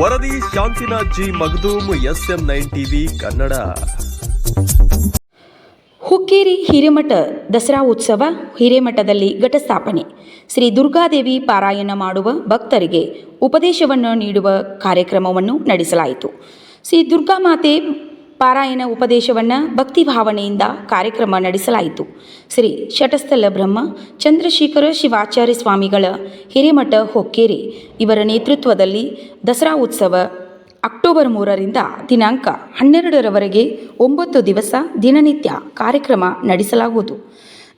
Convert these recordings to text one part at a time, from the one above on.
ವರದಿ Shantinath G Magadum S M nine TV, Kannada. Hukkeri Hiremath Dasara ಉತ್ಸವ ಹಿರೇಮಠದಲ್ಲಿ ಘಟಸ್ಥಾಪನೆ. ಶ್ರೀ ದುರ್ಗಾದೇವಿ ಪಾರಾಯಣ ಮಾಡುವ ಭಕ್ತರಿಗೆ ಉಪದೇಶವನ್ನು ನೀಡುವ ಕಾರ್ಯಕ್ರಮವನ್ನು ನಡೆಸಲಾಯಿತು. ಶ್ರೀ ದುರ್ಗಾಮಾತೆ ಪಾರಾಯಣ ಉಪದೇಶವನ್ನು ಭಕ್ತಿಭಾವನೆಯಿಂದ ಕಾರ್ಯಕ್ರಮ ನಡೆಸಲಾಯಿತು. ಶ್ರೀ ಶಟಸ್ಥಲ ಬ್ರಹ್ಮ, ಚಂದ್ರಶೇಖರ ಶಿವಾಚಾರ್ಯ ಸ್ವಾಮಿಗಳ ಹಿರೇಮಠ ಹೊಕ್ಕೇರಿ ಇವರ ನೇತೃತ್ವದಲ್ಲಿ ದಸರಾ ಉತ್ಸವ ಅಕ್ಟೋಬರ್ ಮೂರರಿಂದ ದಿನಾಂಕ ಹನ್ನೆರಡರವರೆಗೆ ಒಂಬತ್ತು ದಿವಸ ದಿನನಿತ್ಯ ಕಾರ್ಯಕ್ರಮ ನಡೆಸಲಾಗುವುದು.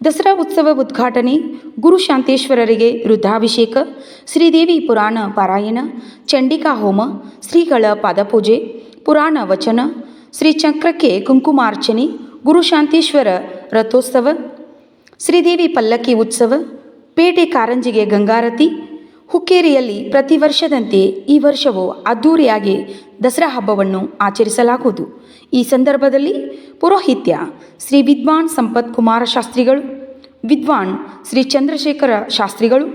ದಸರಾ ಉತ್ಸವ ಉದ್ಘಾಟನೆ ಗುರು ಶಾಂತೇಶ್ವರರಿಗೆ ರುದ್ರಾಭಿಷೇಕ ಶ್ರೀದೇವಿ ಪುರಾಣ ಪಾರಾಯಣ ಚಂಡಿಕಾ ಹೋಮ ಶ್ರೀಗಳ ಪಾದಪೂಜೆ, ಪುರಾಣ ವಚನ ಶ್ರೀ ಚಕ್ರಕ್ಕೆ ಕುಂಕುಮಾರ್ಚನೆ ಗುರು ಶಾಂತೇಶ್ವರ ರಥೋತ್ಸವ, ಶ್ರೀದೇವಿ ಪಲ್ಲಕ್ಕಿ ಉತ್ಸವ, ಪೇಟೆ ಕಾರಂಜಿಗೆ ಗಂಗಾರತಿ, ಹುಕ್ಕೇರಿಯಲ್ಲಿ ಪ್ರತಿ ವರ್ಷದಂತೆ ಈ ವರ್ಷವೂ ಅದ್ಧೂರಿಯಾಗಿ ದಸರಾ ಹಬ್ಬವನ್ನು ಆಚರಿಸಲಾಗುವುದು. ಈ ಸಂದರ್ಭದಲ್ಲಿ ಪುರೋಹಿತ್ಯ ಶ್ರೀ ವಿದ್ವಾನ್ ಸಂಪತ್ ಕುಮಾರ ಶಾಸ್ತ್ರಿಗಳು, ವಿದ್ವಾನ್ ಶ್ರೀ ಚಂದ್ರಶೇಖರ ಶಾಸ್ತ್ರಿಗಳು,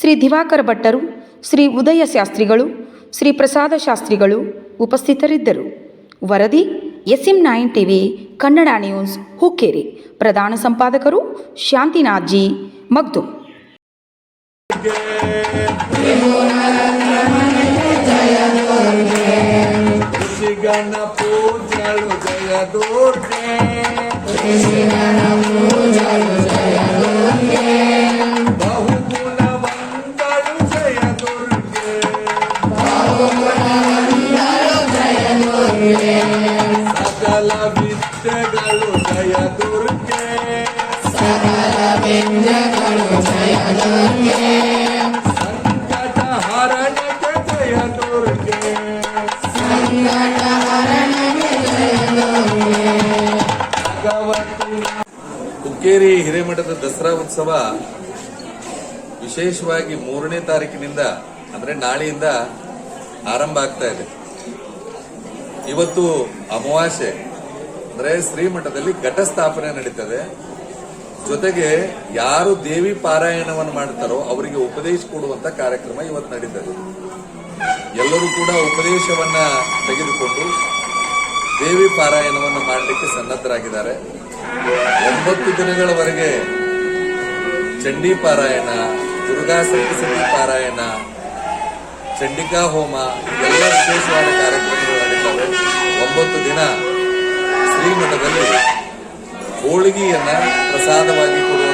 ಶ್ರೀ ದಿವಾಕರ ಭಟ್ಟರು, ಶ್ರೀ ಉದಯ ಶಾಸ್ತ್ರಿಗಳು, ಶ್ರೀ ಪ್ರಸಾದ ಶಾಸ್ತ್ರಿಗಳು ಉಪಸ್ಥಿತರಿದ್ದರು. ವರದಿ S M nine TV Kannada news Hukkeri. ಪ್ರಧಾನ ಸಂಪಾದಕರು ಶಾಂತಿನಾಥ್ ಜಿ ಮಗ್ದುಮ್ ಪೂಜಲು ಹುಕ್ಕೇರಿ ಹಿರೇಮಠದ ದಸರಾ ಉತ್ಸವ ವಿಶೇಷವಾಗಿ ಮೂರನೇ ತಾರೀಕಿನಿಂದ ಅಂದ್ರೆ ನಾಳೆಯಿಂದ ಆರಂಭ ಆಗ್ತಾ ಇದೆ. ಇವತ್ತು ಅಮಾವಾಸ್ಯೆ. ಅಂದ್ರೆ ಶ್ರೀಮಠದಲ್ಲಿ ಘಟಸ್ಥಾಪನೆ ನಡೀತದೆ. ಜೊತೆಗೆ ಯಾರು ದೇವಿ ಪಾರಾಯಣವನ್ನು ಮಾಡ್ತಾರೋ ಅವರಿಗೆ ಉಪದೇಶ ಕೊಡುವಂತ ಕಾರ್ಯಕ್ರಮ ಇವತ್ತು ನಡೀತದೆ. ಎಲ್ಲರೂ ಕೂಡ ಉಪದೇಶವನ್ನ ತೆಗೆದುಕೊಂಡು ದೇವಿ ಪಾರಾಯಣವನ್ನು ಮಾಡಲಿಕ್ಕೆ ಸನ್ನದ್ಧರಾಗಿದ್ದಾರೆ. ಒಂಬತ್ತು ದಿನಗಳವರೆಗೆ ಚಂಡಿ ಪಾರಾಯಣ, ದುರ್ಗಾ ಸಪ್ತಸತಿ ಪಾರಾಯಣ ಚಂಡಿಕಾ ಹೋಮ ಎಲ್ಲ ವಿಶೇಷವಾದ ಕಾರ್ಯಕ್ರಮಗಳು ನಡೀತವೆ. ಒಂಬತ್ತು ದಿನ ಶ್ರೀಮಠದಲ್ಲಿ ಹೋಳಿಗೆಯನ್ನ ಪ್ರಸಾದವಾಗಿ ಕೊಡುವಂತ